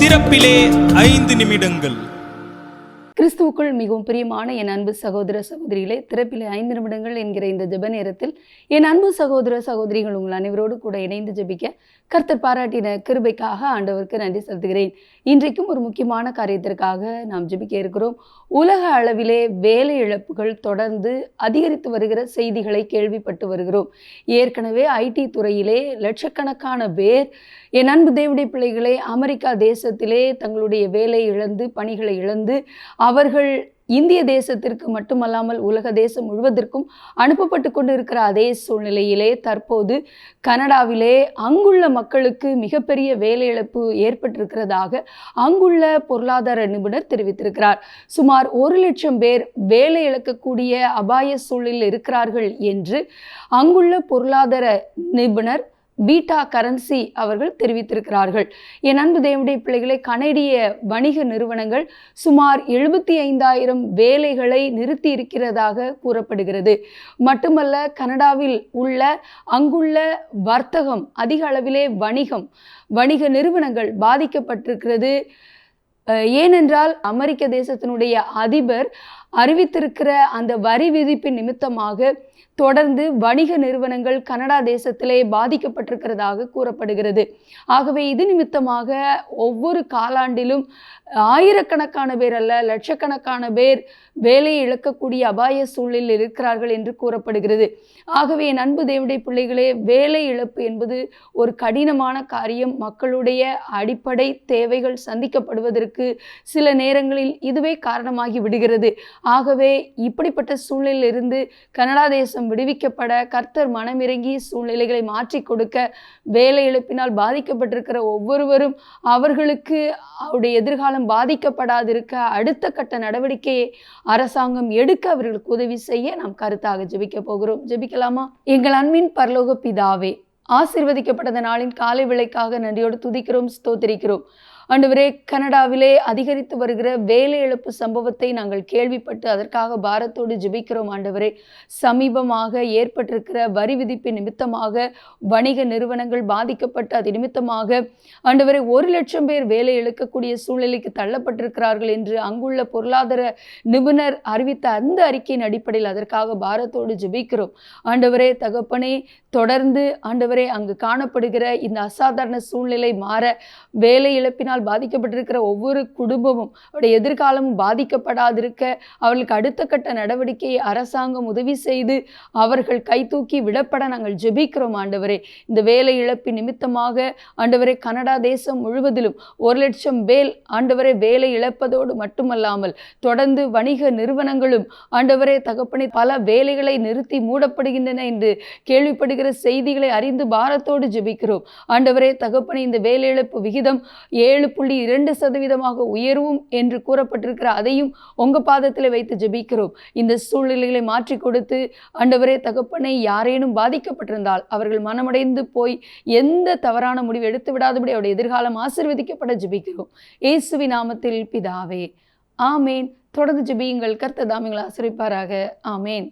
திறப்பிலே ஐந்து நிமிடங்கள். கிறிஸ்துவுக்குள் மிகவும் பிரியமான என் அன்பு சகோதர சகோதரிகளே திறப்பில் ஐந்து நிமிடங்கள் என்கிற இந்த ஜெப நேரத்தில் என் அன்பு சகோதர சகோதரிகள் உங்கள் அனைவரோடு கூட இணைந்து ஜெபிக்க கர்த்தர் பாராட்டின கிருபைக்காக ஆண்டவருக்கு நன்றி செலுத்துகிறேன். இன்றைக்கும் ஒரு முக்கியமான காரியத்திற்காக நாம் ஜெபிக்க இருக்கிறோம். உலக அளவிலே வேலை இழப்புகள் தொடர்ந்து அதிகரித்து வருகிற செய்திகளை கேள்விப்பட்டு வருகிறோம். ஏற்கனவே ஐடி துறையிலே லட்சக்கணக்கான பேர் என் அன்பு தேவடைய பிள்ளைகளே அமெரிக்கா தேசத்திலே தங்களுடைய வேலை இழந்து பணிகளை இழந்து அவர்கள் இந்திய தேசத்திற்கு மட்டுமல்லாமல் உலக தேசம் முழுவதற்கும் அனுப்பப்பட்டு கொண்டு இருக்கிற அதே சூழ்நிலையிலே தற்போது கனடாவிலே அங்குள்ள மக்களுக்கு மிகப்பெரிய வேலை இழப்பு ஏற்பட்டிருக்கிறதாக அங்குள்ள பொருளாதார நிபுணர் தெரிவித்திருக்கிறார். சுமார் ஒரு லட்சம் பேர் வேலை இழக்கக்கூடிய அபாய சூழலில் இருக்கிறார்கள் என்று அங்குள்ள பொருளாதார நிபுணர் பீட்டா கரன்சி அவர்கள் தெரிவித்திருக்கிறார்கள். என் அன்பு தேவடைய பிள்ளைகளை கனடிய வணிக நிறுவனங்கள் சுமார் எழுபத்தி ஐந்தாயிரம் வேலைகளை நிறுத்தி இருக்கிறதாக கூறப்படுகிறது. மட்டுமல்ல கனடாவில் உள்ள அங்குள்ள வர்த்தகம் அதிக அளவிலே வணிகம் வணிக நிறுவனங்கள் பாதிக்கப்பட்டிருக்கிறது. ஏனென்றால் அமெரிக்க தேசத்தினுடைய அதிபர் அறிவித்திருக்கிற அந்த வரி விதிப்பின் நிமித்தமாக தொடர்ந்து வணிக நிறுவனங்கள் கனடா தேசத்திலே பாதிக்கப்பட்டிருக்கிறதாக கூறப்படுகிறது. ஆகவே இது நிமித்தமாக ஒவ்வொரு காலாண்டிலும் ஆயிரக்கணக்கான பேர் அல்ல லட்சக்கணக்கான பேர் வேலையை இழக்கக்கூடிய அபாய சூழலில் இருக்கிறார்கள் என்று கூறப்படுகிறது. ஆகவே என் அன்பு தேவடைய பிள்ளைகளே வேலை இழப்பு என்பது ஒரு கடினமான காரியம். மக்களுடைய அடிப்படை தேவைகள் சந்திக்கப்படுவதற்கு சில நேரங்களில் இதுவே காரணமாகி விடுகிறது. ஆகவே இப்படிப்பட்ட சூழ்நிலையிலிருந்து கனடா தேசம் விடுவிக்கப்பட கர்த்தர் மனமிறங்கி சூழ்நிலைகளை மாற்றி கொடுக்க வேலை இழப்பினால் பாதிக்கப்பட்டிருக்கிற ஒவ்வொருவரும் அவர்களுக்கு அவருடைய எதிர்காலம் பாதிக்கப்படாதிருக்க அடுத்த கட்ட நடவடிக்கையை அரசாங்கம் எடுக்க அவர்களுக்கு உதவி செய்ய நாம் கருத்தாக ஜெபிக்க போகிறோம். ஜெபிக்கலாமா? எங்கள் அன்பின் பரலோக பிதாவே ஆசீர்வதிக்கப்பட்டத நாளின் காலை விளைக்காக நன்றியோடு துதிக்கிறோம் ஸ்தோத்திரிக்கிறோம். ஆண்டவரே கனடாவிலே அதிகரித்து வருகிற வேலை இழப்பு சம்பவத்தை நாங்கள் கேள்விப்பட்டு அதற்காக பாரத்தோடு ஜெபிக்கிறோம் ஆண்டவரே. சமீபமாக ஏற்பட்டிருக்கிற வரி விதிப்பு நிமித்தமாக வணிக நிறுவனங்கள் பாதிக்கப்பட்டு அது நிமித்தமாக ஆண்டவரே ஒரு லட்சம் பேர் வேலை இழக்கக்கூடிய சூழ்நிலைக்கு தள்ளப்பட்டிருக்கிறார்கள் என்று அங்குள்ள பொருளாதார நிபுணர் அறிவித்த அந்த அறிக்கையின் அடிப்படையில் அதற்காக பாரத்தோடு ஜெபிக்கிறோம். ஆண்டவரே தகப்பனே தொடர்ந்து ஆண்டவரே அங்கு காணப்படுகிற இந்த அசாதாரண சூழ்நிலை மாற வேலை இழப்பினால் பாதிக்கப்பட்டிருக்கிற ஒவ்வொரு குடும்பமும் அவருடைய எதிர்காலமும் பாதிக்கப்படாதிருக்க அவர்களுக்கு அடுத்த கட்ட நடவடிக்கையை அரசாங்கம் உதவி செய்து அவர்கள் கை தூக்கி விடப்பட நாங்கள் ஜெபிக்கிறோம் ஆண்டவரே. இந்த வேலை இழப்பின் நிமித்தமாக ஆண்டவரே கனடா தேசம் முழுவதிலும் ஒரு லட்சம் பேல் ஆண்டவரே வேலை இழப்பதோடு மட்டுமல்லாமல் தொடர்ந்து வணிக நிறுவனங்களும் ஆண்டவரே தகப்பனை பல வேலைகளை நிறுத்தி மூடப்படுகின்றன என்று கேள்விப்படுகிற செய்திகளை அறிந்து பாரத்தோடு ஜெபிக்கிறோம். ஆண்டவரே தகப்பனை இந்த வேலை இழப்பு விகிதம் ஏழு புள்ளி இரண்டு சதவீதமாக உயர்வும் என்று கூறப்பட்டிருக்கிற அதையும் உங்க பாதத்தில் வைத்து ஜெபிக்கிறோம். இந்த சூழ்நிலைகளை மாற்றி கொடுத்து ஆண்டவரே தகப்பனை யாரேனும் பாதிக்கப்பட்டிருந்தால் அவர்கள் மனமடைந்து போய் எந்த தவறான முடிவு எடுத்து விடாதபடி அவருடைய எதிர்காலம் ஆசிர்வதிக்கப்பட ஜெபிக்கிறோம். இயேசுவி நாமத்தில் பிதாவே. ஆமேன். தொடர்ந்து ஜெபியுங்கள். கர்த்தர் தாமிங்களை ஆசிரிப்பாராக. ஆமேன்.